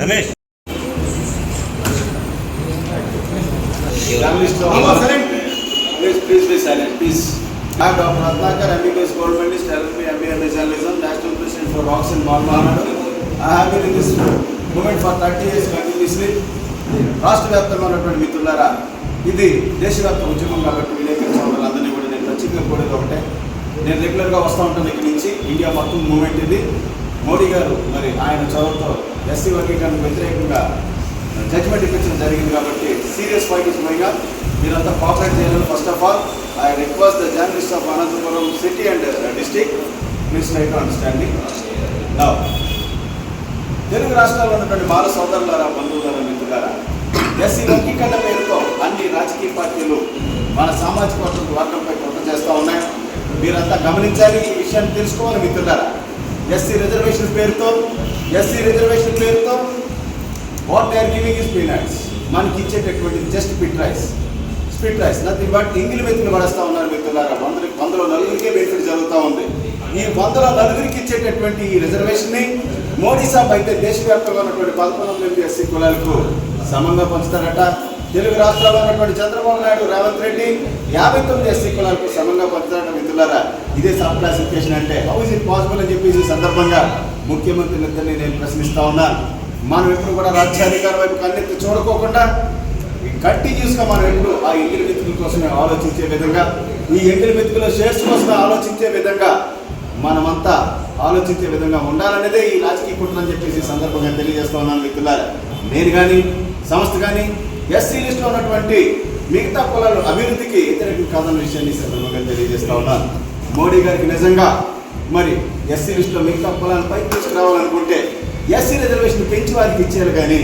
రమేష్. రాష్ట్ర వ్యాప్తంగా ఉన్నటువంటి మిత్రులారా ఇది దేశవ్యాప్త ఉద్యమం కాబట్టి విలేకరించిన వాళ్ళు అందరినీ కూడా నేను ఖచ్చితంగా కోరేది ఒకటే. నేను రెగ్యులర్గా వస్తూ ఉంటాను ఇక్కడ నుంచి. ఇండియా మొత్తం మూమెంట్ ఇది. మోడీ గారు మరి ఆయన చొరవతో ఎస్సీ వర్గీకరణకు వ్యతిరేకంగా జడ్జ్మెంట్ ఇప్పించడం జరిగింది కాబట్టి సీరియస్ పాయింట్స్ పైగా మీరంతా కోఆపరేట్ చేయాలని first of all I request the journalist of Anantapuram city and district please try to understanding నా తెలుగు రాష్ట్రాల్లో ఉన్నటువంటి బాల సోదరులారా బంధువులారా మిత్రులారా ఎస్సీ వర్గీకరణ పేరుతో అన్ని రాజకీయ పార్టీలు మన సామాజిక వర్గంపై కుట్ర చేస్తూ ఉన్నాయి. మీరంతా గమనించాలి ఈ విషయాన్ని తెలుసుకోవాలి మిత్రులారా. ఎస్సీ రిజర్వేషన్ పేరుతో ఎస్సీ రిజర్వేషన్ పేరుతో what they are giving is peanuts మనకి ఇచ్చేటటువంటి just pit rice spit rice nothing but ఇంగిలి మెతుకులు పడేస్తూ ఉన్నారు మిత్రులారా. వందల వందలో నలుగురికే బెనిఫిట్ జరుగుతూ ఉంది. ఈ వందల నలుగురికి ఇచ్చేటటువంటి ఈ రిజర్వేషన్ని మోడీ సాబ్ అయితే దేశవ్యాప్తంగా ఉన్నటువంటి పదకొండు వందల ఎనిమిది ఎస్సీ కులాలకు సమంగా పంచుతారట. తెలుగు రాష్ట్రాల్లో ఉన్నటువంటి చంద్రబాబు నాయుడు రేవంత్ రెడ్డి యాభై తొమ్మిది ఎస్సీ కులాలకు సమంగా పంచుతారట మిత్రులారా ఇదే సబ్ క్లాసిఫికేషన్ అంటే హౌ ఇస్ ఇట్ పాసిబుల్ అని చెప్పేసి ఈ సందర్భంగా ముఖ్యమంత్రులిద్దరిని నేను ప్రశ్నిస్తా ఉన్నాను మనం ఎప్పుడు కూడా రాజ్యాధికారం వైపు కన్నెత్తి చూడకోకుండా కంటిన్యూస్గా మనం ఎప్పుడు ఆ ఎంగిలి మెతుకుల కోసమే ఆలోచించే విధంగా ఈ ఎంగిలి మెతుకుల షేర్స్ కోసమే ఆలోచించే విధంగా మనమంతా ఆలోచించే విధంగా ఉండాలనేదే ఈ రాజకీయ కుటుంబం అని చెప్పేసి సందర్భంగా తెలియజేస్తా ఉన్నాను మిత్రులారా నేను కానీ సంస్థ కానీ ఎస్సీ లిస్టులో ఉన్నటువంటి మిగతా కులాలు అభివృద్ధికి వ్యతిరేకం కాదన్న విషయాన్ని సందర్భంగా తెలియజేస్తా ఉన్నాను మోడీ గారికి నిజంగా మరి ఎస్సీ లిస్టులో మిగతా కులాలను పైకి తీసుకురావాలనుకుంటే ఎస్సీ రిజర్వేషన్ పెంచి వారికి ఇచ్చారు కానీ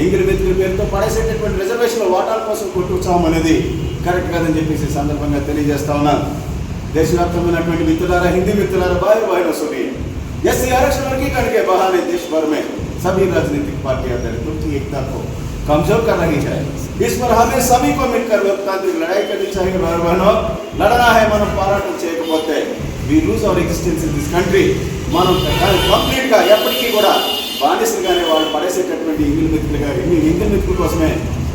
ఎంగిరి మెతుకుల పేరుతో పడేసేటటువంటి రిజర్వేషన్ వాటాల కోసం కొట్టుకోవడం అనేది కరెక్ట్ కాదని చెప్పేసి సందర్భంగా తెలియజేస్తా ఉన్నాను దేశవ్యాప్తమైనటువంటి మిత్రులారా హిందీ మిత్రులారా బాయ్ బాయ్ నసూరి ఎస్సీ ఆరక్షణ వర్గీకరణకే के దేశభరమే. देश भर పార్టీ सभी राजनीतिक पार्टियां कमजोर कर रही है इस पर हमें सभी को मिलकर लोकतांत्रिक लड़ाई करनी चाहिए भाई बहनों लड़ना है మనం పోరాటం చేయకపోతే we lose our existence in this country మనం కంప్లీట్ గా ఎప్పటికీ కూడా బానిసలుగానే వాళ్ళు పడేసేటటువంటి ఇంగిల్ మిత్రులుగా ఇంగిల్ మిత్రుల కోసమే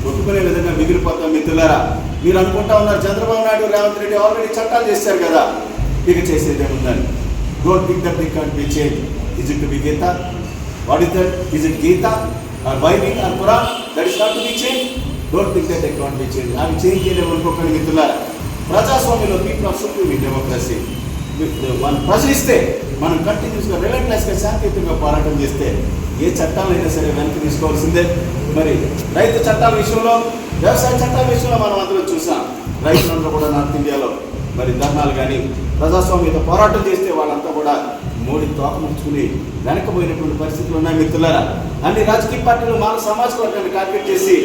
ఒప్పుకునే విధంగా మిగిలిపోతాం మిత్రులారా మీరు అనుకుంటా ఉన్నారు చంద్రబాబు నాయుడు రేవంత్ రెడ్డి ఆల్రెడీ చట్టాలు చేశారు కదా ఇక చేసేదే ఉందని don't think that the can't be change is it to be Gita what is that is it Gita or Bible or Quran that is not to be change don't think that they can't be change అవి change చేయలేము అనుకోకండి మిత్రులారా ప్రజాస్వామ్యంలో people of supreme democracy మనం ప్రశ్నిస్తే మనం కంటిన్యూస్గా రిలెంట్లెస్గా శాంతియుతంగా పోరాటం చేస్తే ఏ చట్టాలైనా సరే వెనక్కి తీసుకోవాల్సిందే. మరి రైతు చట్టాల విషయంలో వ్యవసాయ చట్టాల విషయంలో మనం అందరం చూసాం. రైతులందరూ కూడా నార్త్ ఇండియాలో మరి ధర్నాలు కానీ ప్రజాస్వామ్యత పోరాటం చేస్తే వాళ్ళంతా కూడా మోడీ తోక ముడుచుకుని వెనకపోయినటువంటి పరిస్థితులు ఉన్నాయి మిత్రులారా. అన్ని రాజకీయ పార్టీలు మన సమాజ వర్గాన్ని టార్గెట్ చేసి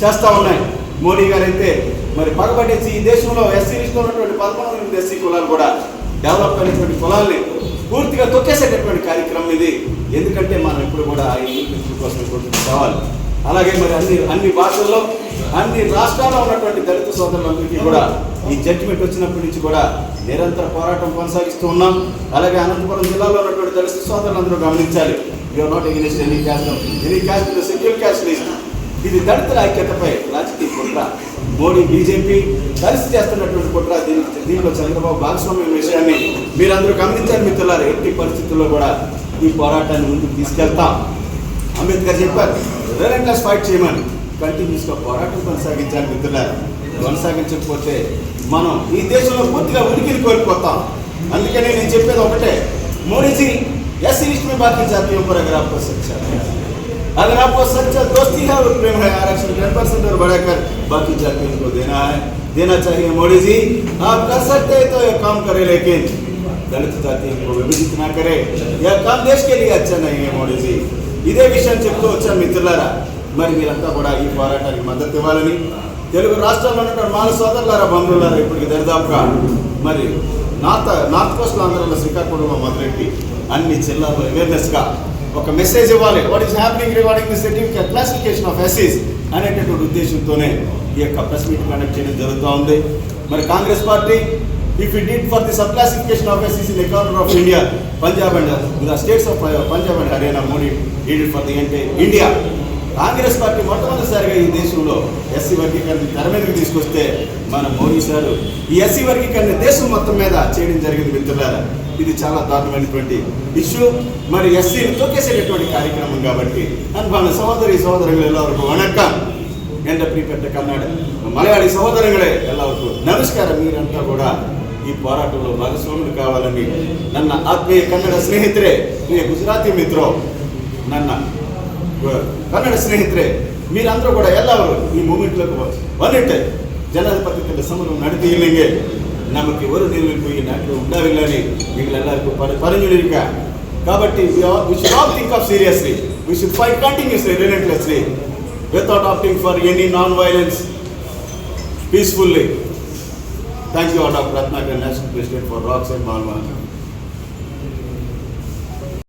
చేస్తూ ఉన్నాయి. మోడీ గారు అయితే మరి పగబట్టేసి ఈ దేశంలో ఎస్సీ లిస్టులో ఉన్నటువంటి పదకొండు మంది ఎస్సీ కులాలు కూడా డెవలప్ అయినటువంటి కులాల్ని పూర్తిగా తొక్కేసేటటువంటి కార్యక్రమం ఇది. ఎందుకంటే మనం ఇప్పుడు కూడా ఈ కోసం కావాలి అలాగే మరి అన్ని అన్ని భాషల్లో అన్ని రాష్ట్రాల్లో ఉన్నటువంటి దళిత సోదరులందరికీ కూడా ఈ జడ్జిమెంట్ వచ్చినప్పటి నుంచి కూడా నిరంతర పోరాటం కొనసాగిస్తూ ఉన్నాం. అలాగే అనంతపురం జిల్లాలో ఉన్నటువంటి దళిత సోదరులందరూ గమనించాలి. You are not against any caste any caste secure caste list ఇది దళితుల ఐక్యతపై రాజకీయ కుట్ర. మోడీ బీజేపీ కలిసి చేస్తున్నటువంటి కుట్ర. దీని దీనిలో చంద్రబాబు భాగస్వామ్యం విషయాన్ని మీరందరూ గమనించారు మిత్రులారు. ఎట్టి పరిస్థితుల్లో కూడా ఈ పోరాటాన్ని ముందుకు తీసుకెళ్తాం. అంబేద్కర్ చెప్పారు రిలెంట్లెస్ ఫైట్ చేయమని కంటిన్యూస్గా పోరాటం కొనసాగించాలి మిత్రులారు కొనసాగించకపోతే మనం ఈ దేశంలో పూర్తిగా ఉనికిని కోల్పోతాం అందుకనే నేను చెప్పేది ఒకటే మోడీజీ ఎస్ लिस्ट में बाकी जातियों पर अगर आपको सच्चा है अगर आपको सच्चा दोस्ती है और प्रेम है आरक्षण टेन परसेंट और बढ़ाकर बाकी जातियों को देना है देना चाहिए मोदी जी आप कर सकते हैं तो ये काम करें लेकिन दलित जातियों को विभजित ना करे यह काम देश के लिए अच्छा नहीं है మోడీ జీ ఇదే విషయం చెప్తూ వచ్చాను మిత్రులారా. మరి మీరంతా కూడా ఈ పోరాటానికి మద్దతు ఇవ్వాలని తెలుగు రాష్ట్రాల్లో ఉన్నటువంటి మాల సోదరులారా బంధువులారా ఇప్పటికి దరిదాపుగా మరి నార్త్ నార్త్ కోస్ట్ ఆంధ్రలో శ్రీకాకుళంలో మొదలెట్టి అన్ని జిల్లాలో అవేర్నెస్గా ఒక మెసేజ్ ఇవ్వాలి. What is happening regarding the certificate classification of ఎస్సీస్ అనేటటువంటి ఉద్దేశంతోనే ఈ యొక్క ప్రెస్ మీట్ కండక్ట్ చేయడం జరుగుతూ ఉంది. మరి Congress party if it did for the subclassification of S in economy of India Punjab and the states of Punjab and Haryana Modi did for the అంటే India Congress party మొట్టమొదటిసారిగా ఈ దేశంలో SC వర్గీకరణ తెర మీదకి తీసుకొస్తే మన మోడీ సార్ ఈ ఎస్సీ వర్గీకరణ దేశం మొత్తం మీద చేయడం జరిగింది మిత్రులారా. ఇది చాలా దారుణమైనటువంటి ఇష్యూ. మరి ఎస్సీని తోకేసేటటువంటి కార్యక్రమం కాబట్టి అని మన సహోదరి సహోదరులు ఎల్లవరకు వణకం ఎండ ప్రీపెట్ట కన్నాడ. మలయాళీ సహోదరులే ఎల్లవరకు నమస్కారం మీరంతా కూడా ಈ ಪೋರಾಟಗಳು ಭಾಗಸ್ವಾಮ್ಯ ಕಾವಲಂಬಿ ನನ್ನ ಆತ್ಮೀಯ ಕನ್ನಡ ಸ್ನೇಹಿತರೆ ನೀವು ಗುಜರಾತಿ ಮಿತ್ರ, ನನ್ನ ಕನ್ನಡ ಸ್ನೇಹಿತರೆ ಮೀರಂದ್ರೂ ಕೂಡ ಎಲ್ಲವರು ಈ ಮೂಮೆಂಟ್ ಬಂದಿಟ್ಟೆ ಜನರ ಪತ್ರಿಕೆಯಲ್ಲಿ ಸಂಭ್ರಮ ನಡೆದು ಇಲ್ಲಿಂಗೆ ನಮಗೆ ಒಂದು ನಿರ್ಮಿಪು ಈ ನಾಟಕ ಉಂಟಾಗಿಲ್ಲನೇ ಈಗಲೆಲ್ಲರಿಗೂ ಪರ ಪರಂಜುಲಿಂಗ ಕಾಬಟ್ಟಿ we should all think of seriously we should fight continuously relentlessly without opting for any non violence peacefully thank you Dr. Ratnakar national president for rocks and Malma